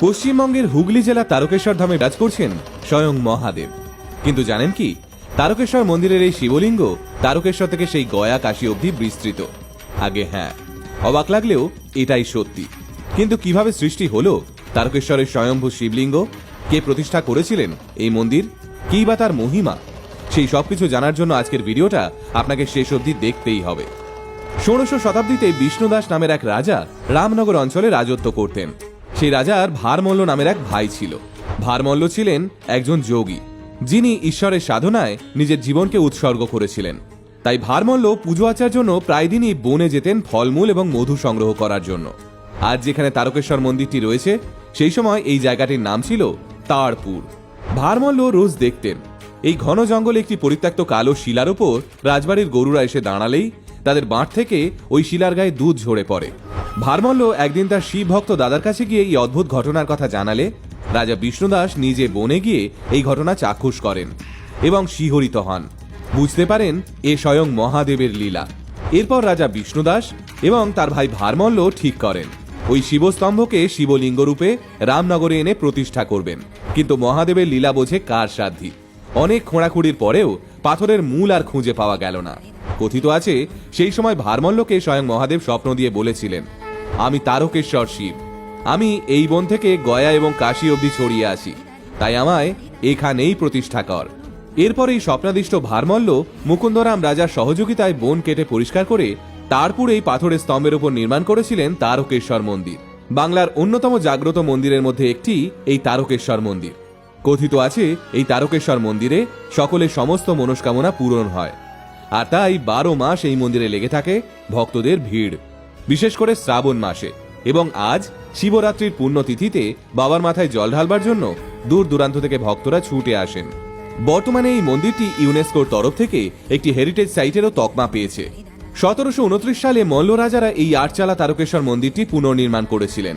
পশ্চিমবঙ্গের হুগলি জেলা তারকেশ্বর ধামে রাজ করছেন স্বয়ং মহাদেব। কিন্তু জানেন কি? তারকেশ্বর মন্দিরের এই শিবলিঙ্গ তারকেশ্বর থেকে সেই গয়া কাশী অবধি বিস্তৃত। আগে হ্যাঁ অবাক লাগলেও এটাই সত্যি। কিন্তু কীভাবে সৃষ্টি হলো তারকেশ্বরের স্বয়ম্ভু শিবলিঙ্গ? কে প্রতিষ্ঠা করেছিলেন এই মন্দির? কী বা তার মহিমা? সেই সবকিছু জানার জন্য আজকের ভিডিওটা আপনাকে শেষ অবধি দেখতেই হবে। ষোড়শ শতাব্দীতে বিষ্ণুদাস নামের এক রাজা রামনগর অঞ্চলে রাজত্ব করতেন। সেই রাজার ভারমল্ল নামের এক ভাই ছিল। ভারমল্ল ছিলেন একজন যোগী, যিনি ঈশ্বরের সাধনায় নিজের জীবনকে উৎসর্গ করেছিলেন। তাই ভারমল্ল পুজো আচার জন্য প্রায় দিনই বনে যেতেন ফলমূল এবং মধু সংগ্রহ করার জন্য। আজ যেখানে তারকেশ্বর মন্দিরটি রয়েছে, সেই সময় এই জায়গাটির নাম ছিল তারপুর ভারমল্ল রোজ দেখতেন। এই ঘন জঙ্গলে একটি পরিত্যক্ত কালো শিলার ওপর রাজবাড়ির গরুরা এসে দাঁড়ালেই তাদের বাঁট থেকে ওই শিলার গায়ে দুধ ঝরে পড়ে। ভারমল্ল একদিন তার শিব ভক্ত দাদার কাছে গিয়ে এই অদ্ভুত ঘটনার কথা জানালে রাজা বিষ্ণুদাস নিজে বনে গিয়ে এই ঘটনা চাক্ষুষ করেন এবং শিহরিত হন। বুঝতে পারেন এ স্বয়ং মহাদেবের লীলা। এরপর রাজা বিষ্ণুদাস এবং তার ভাই ভারমল্ল ঠিক করেন। ওই শিবস্তম্ভকে শিবলিঙ্গ রূপে রামনগরে এনে প্রতিষ্ঠা করবেন। কিন্তু মহাদেবের লীলা বোঝে কার সাধ্যি অনেক খোঁড়াখুঁড়ির পরেও পাথরের মূল আর খুঁজে পাওয়া গেল না। কথিত আছে, সেই সময় ভারমল্লকে স্বয়ং মহাদেব স্বপ্ন দিয়ে বলেছিলেন আমি তারকেশ্বর শিব। আমি এই বন থেকে গয়া এবং কাশী অবধি ছড়িয়ে আসি তাই আমায় এখানেই প্রতিষ্ঠা কর। এরপর এই স্বপ্নাদিষ্ট ভারমল্ল মুকুন্দরাম রাজার সহযোগিতায় বন কেটে পরিষ্কার করে তারপর এই পাথরের স্তম্ভের উপর নির্মাণ করেছিলেন তারকেশ্বর মন্দির। বাংলার অন্যতম জাগ্রত মন্দিরের মধ্যে একটি এই তারকেশ্বর মন্দির। কথিত আছে, এই তারকেশ্বর মন্দিরে সকলের সমস্ত মনস্কামনা পূরণ হয়। আর তাই বারো মাস এই মন্দিরে লেগে থাকে ভক্তদের ভিড়। বিশেষ করে শ্রাবণ মাসে। এবং আজ শিবরাত্রির পুণ্যতিথিতে বাবার মাথায় জল ঢালবার জন্য দূর দূরান্ত থেকে ভক্তরা ছুটে আসেন। বর্তমানে এই মন্দিরটি ইউনেস্কোর তরফ থেকে একটি হেরিটেজ সাইটেরও তকমা পেয়েছে। সতেরোশো উনত্রিশ সালে মল্ল রাজারা এই আটচালা তারকেশ্বর মন্দিরটি পুনর্নির্মাণ করেছিলেন।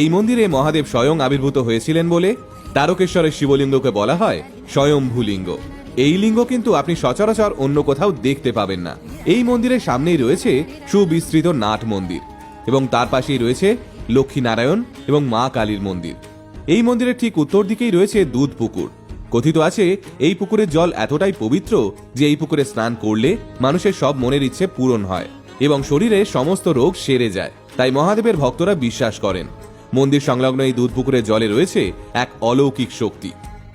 এই মন্দিরে মহাদেব স্বয়ং আবির্ভূত হয়েছিলেন বলে তারকেশ্বরের শিবলিঙ্গকে বলা হয় স্বয়ংভূলিঙ্গ এই লিঙ্গ কিন্তু আপনি সচরাচর অন্য কোথাও দেখতে পাবেন না। এই মন্দিরের সামনেই রয়েছে সুবিস্তৃত নাট মন্দির এবং তার পাশেই রয়েছে লক্ষ্মীনারায়ণ এবং মা কালীর মন্দির। এই মন্দিরের ঠিক উত্তর দিকেই রয়েছে দুধ পুকুর। কথিত আছে, এই পুকুরের জল এতটাই পবিত্র যে এই পুকুরে স্নান করলে মানুষের সব মনের ইচ্ছে পূরণ হয় এবং শরীরে সমস্ত রোগ সেরে যায়। তাই মহাদেবের ভক্তরা বিশ্বাস করেন, মন্দির সংলগ্ন এই দুধ পুকুরের জলে রয়েছে এক অলৌকিক শক্তি।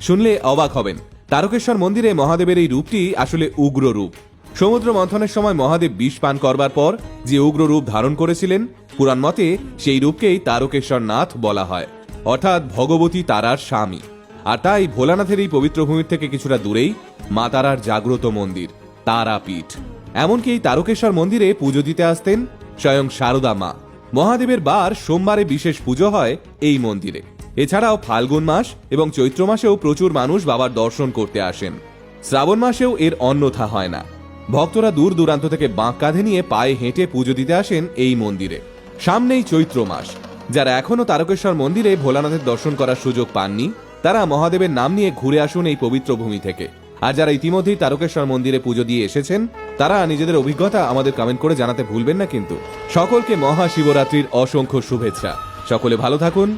শুনলে অবাক হবেন তারকেশ্বর মন্দিরে মহাদেবের এই রূপটি আসলে উগ্র রূপ। সমুদ্র মন্থনের সময় মহাদেব বিষ পান করবার পর যে উগ্র রূপ ধারণ করেছিলেন, পুরাণ মতে সেই রূপকেই তারকেশ্বর নাথ বলা হয়। অর্থাৎ ভগবতী তারার স্বামী। আর তাই ভোলানাথের এই পবিত্র ভূমির থেকে কিছুটা দূরেই মা তারার জাগ্রত মন্দির, তারাপীঠ। এমনকি এই তারকেশ্বর মন্দিরে পুজো দিতে আসতেন স্বয়ং শারদা মা। মহাদেবের বার সোমবারে বিশেষ পুজো হয় এই মন্দিরে। এছাড়াও ফাল্গুন মাস এবং চৈত্র মাসেও প্রচুর মানুষ বাবার দর্শন করতে আসেন। শ্রাবণ মাসেও এর অন্যথা হয় না। ভক্তরা দূর দূরান্ত থেকে বাঁক কাঁধে নিয়ে পায়ে হেঁটে পুজো দিতে আসেন এই মন্দিরে। সামনেই চৈত্র মাস। যারা এখনও তারকেশ্বর মন্দিরে ভোলানাথের দর্শন করার সুযোগ পাননি, তারা মহাদেবের নাম নিয়ে ঘুরে আসুন এই পবিত্র ভূমি থেকে। আর যারা ইতিমধ্যেই তারকেশ্বর মন্দিরে পুজো দিয়ে এসেছেন, তারা নিজেদের অভিজ্ঞতা আমাদের কমেন্ট করে জানাতে ভুলবেন না কিন্তু। সকলকে মহাশিবরাত্রির অসংখ্য শুভেচ্ছা। সকলে ভালো থাকুন।